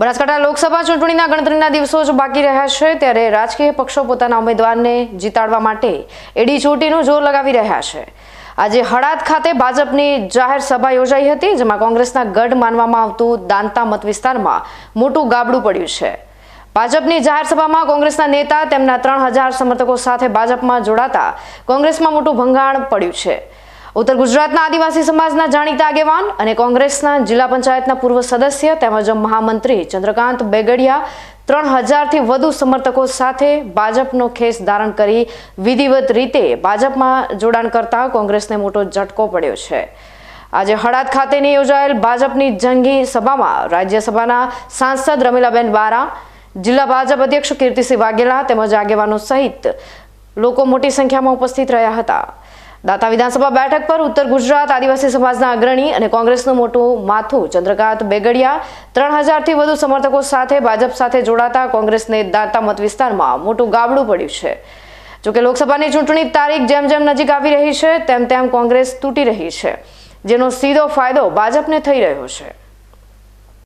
બનાસકાંઠા લોકસભા ચૂંટણીના ગણતરીના દિવસો જ બાકી રહ્યા છે, ત્યારે રાજકીય પક્ષો પોતાના ઉમેદવારને જીતાડવા માટે એડી ચોટીનું જોર લગાવી રહ્યા છે. આજે હળાદ ખાતે ભાજપની જાહેર સભા યોજાઈ હતી, જેમાં કોંગ્રેસના ગઢ માનવામાં આવતું દાંતા મત વિસ્તારમાં મોટું ગાબડું પડ્યું છે. ભાજપની જાહેર સભામાં કોંગ્રેસના નેતા તેમના ત્રણ હજાર સમર્થકો સાથે ભાજપમાં જોડાતા કોંગ્રેસમાં મોટું ભંગાણ પડ્યું છે. ઉત્તર ગુજરાતના આદિવાસી સમાજના જાણીતા આગેવાન અને કોંગ્રેસના જિલ્લા પંચાયતના પૂર્વ સદસ્ય તેમજ મહામંત્રી ચંદ્રકાંત બેગડિયા ત્રણ હજારથી વધુ સમર્થકો સાથે ભાજપનો ખેસ ધારણ કરી વિધિવત રીતે ભાજપમાં જોડાણ કરતા કોંગ્રેસને મોટો ઝટકો પડ્યો છે. આજે હળાદ ખાતેની યોજાયેલ ભાજપની જંગી સભામાં રાજ્યસભાના સાંસદ રમીલાબેન બારા, જિલ્લા ભાજપ અધ્યક્ષ કીર્તિસિંહ વાઘેલા તેમજ આગેવાનો સહિત લોકો મોટી સંખ્યામાં ઉપસ્થિત રહ્યા હતા. દાતા વિધાનસભા બેઠક પર ઉત્તર ગુજરાત આદિવાસી સમાજના અગ્રણી અને કોંગ્રેસનું મોટું માથું ચંદ્રકાંત બેગડિયા. ત્રણ હજારથી વધુ સમર્થકો સાથે ભાજપ સાથે જોડાતા કોંગ્રેસને દાતા મત વિસ્તારમાં મોટું ગાબડું પડ્યું છે. જોકે લોકસભાની ચૂંટણી તારીખ જેમ જેમ નજીક આવી રહી છે, તેમ તેમ કોંગ્રેસ તૂટી રહી છે, જેનો સીધો ફાયદો ભાજપને થઈ રહ્યો છે.